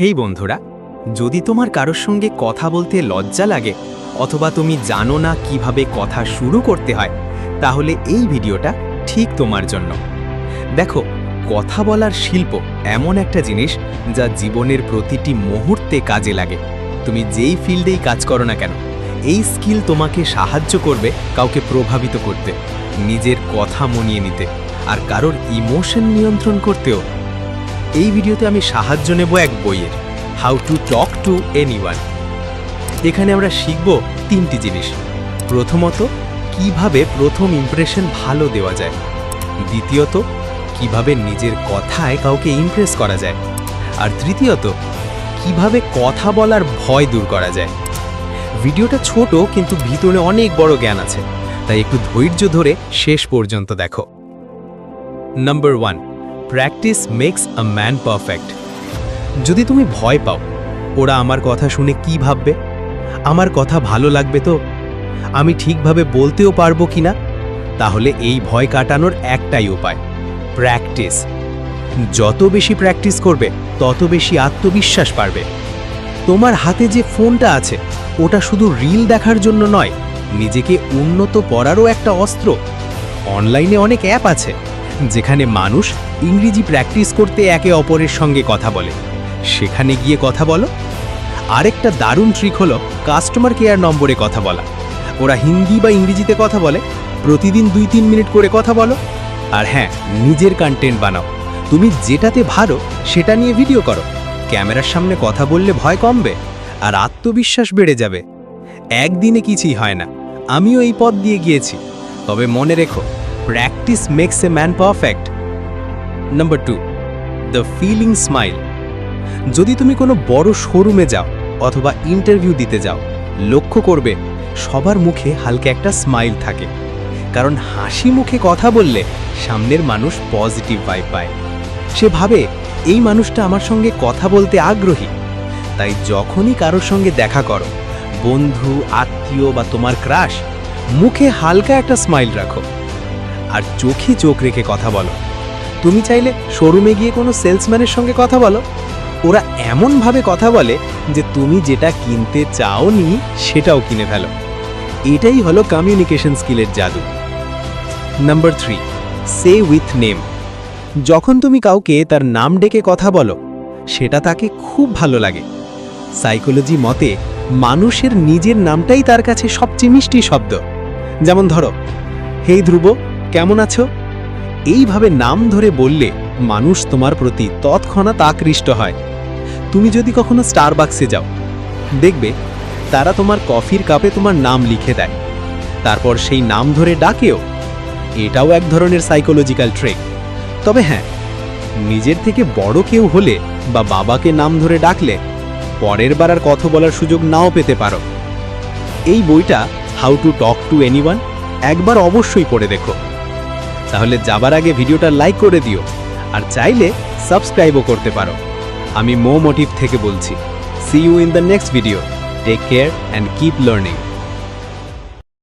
হেই বন্ধুরা, যদি তোমার কারোর সঙ্গে কথা বলতে লজ্জা লাগে অথবা তুমি জানো না কীভাবে কথা শুরু করতে হয়, তাহলে এই ভিডিওটা ঠিক তোমার জন্য। দেখো, কথা বলার শিল্প এমন একটা জিনিস যা জীবনের প্রতিটি মুহূর্তে কাজে লাগে। তুমি যেই ফিল্ডেই কাজ করো না কেন, এই স্কিল তোমাকে সাহায্য করবে কাউকে প্রভাবিত করতে, নিজের কথা মনিয়ে নিতে, আর কারোর ইমোশন নিয়ন্ত্রণ করতেও এই ভিডিওতে আমি সাহায্য নেব এক বইয়ের how to talk to anyone এখানে আমরা শিখব তিনটি জিনিস। প্রথমত, কীভাবে প্রথম ইমপ্রেশন ভালো দেওয়া যায়। দ্বিতীয়ত, কীভাবে নিজের কথায় কাউকে ইমপ্রেস করা যায়। আর তৃতীয়ত, কীভাবে কথা বলার ভয় দূর করা যায়। ভিডিওটা ছোট, কিন্তু ভিতরে অনেক বড় জ্ঞান আছে। তাই একটু ধৈর্য ধরে শেষ পর্যন্ত দেখো। Number one practice makes a man perfect. যদি তুমি ভয় পাও, ওরা আমার কথা শুনে কি ভাববে? আমার কথা ভালো লাগবে তো? আমি ঠিকভাবে বলতেও পারব কিনা তাহলে এই ভয় কাটানোর একটাই উপায়, প্র্যাকটিস। যত বেশি প্র্যাকটিস করবে, তত বেশি আত্মবিশ্বাস পারবে তোমার হাতে যে ফোনটা আছে, ওটা শুধু রিল দেখার জন্য নয়, নিজেকে উন্নত করারও একটা অস্ত্র। অনলাইনে অনেক অ্যাপ আছে। যেখানে মানুষ ইংরেজি প্র্যাকটিস করতে একে অপরের সঙ্গে কথা বলে। সেখানে গিয়ে কথা বলো। আরেকটা দারুণ ট্রিক হলো কাস্টমার কেয়ার নম্বরে কথা বলা। ওরা হিন্দি বা ইংরেজিতে কথা বলে, প্রতিদিন দুই তিন মিনিট করে কথা বলো। আর হ্যাঁ নিজের কন্টেন্ট বানাও। তুমি যেটাতে ভালো সেটা নিয়ে ভিডিও করো। ক্যামেরার সামনে কথা বললে ভয় কমবে আর আত্মবিশ্বাস বেড়ে যাবে। একদিনে কিছুই হয় না। আমিও এই পথ দিয়ে গিয়েছি। তবে মনে রেখো practice makes a man perfect number two the feeling smile যদি তুমি কোনো বড় শোরুমে যাও অথবা ইন্টারভিউ দিতে যাও, লক্ষ্য করবে সবার মুখে হালকা একটা স্মাইল থাকে। কারণ হাসি মুখে কথা বললে সামনের মানুষ পজিটিভ ভাইব পায়। সে ভাবে এই মানুষটা আমার সঙ্গে কথা বলতে আগ্রহী। তাই যখনই কারোর সঙ্গে দেখা করো, বন্ধু, আত্মীয় বা তোমার ক্রাশ মুখে হালকা একটা স্মাইল রাখো। আর চোখে চোখ রেখে কথা বলো। তুমি চাইলে শোরুমে গিয়ে কোনো সেলসম্যানের সঙ্গে কথা বলো। ওরা এমনভাবে কথা বলে যে তুমি যেটা কিনতে চাওনি সেটাও কিনে ফেলো। এটাই হলো কমিউনিকেশন স্কিলের জাদু। Number three say with name যখন তুমি কাউকে তার নাম ডেকে কথা বলো, সেটা তাকে খুব ভালো লাগে। সাইকোলজি মতে, মানুষের নিজের নামটাই তার কাছে সবচেয়ে মিষ্টি শব্দ। যেমন ধরো, হেই ধ্রুব কেমন আছো? এইভাবে নাম ধরে বললে মানুষ তোমার প্রতি তৎক্ষণাৎ আকৃষ্ট হয়। তুমি যদি কখনো স্টারবাক্সে যাও, দেখবে তারা তোমার কফির কাপে তোমার নাম লিখে দেয়। তারপর সেই নাম ধরে ডাকেও। এটাও এক ধরনের সাইকোলজিক্যাল ট্রেক তবে হ্যাঁ নিজের থেকে বড় কেউ হলে বা বাবাকে নাম ধরে ডাকলে পরের বার আর কথা বলার সুযোগ নাও পেতে পারো। এই বইটা how to talk to anyone একবার অবশ্যই পড়ে দেখো। তাহলে যাবার আগে ভিডিওটা লাইক করে দিও, আর চাইলে সাবস্ক্রাইবও করতে পারো। আমি মো মোটিভ থেকে বলছি। See you in the next video take care and keep learning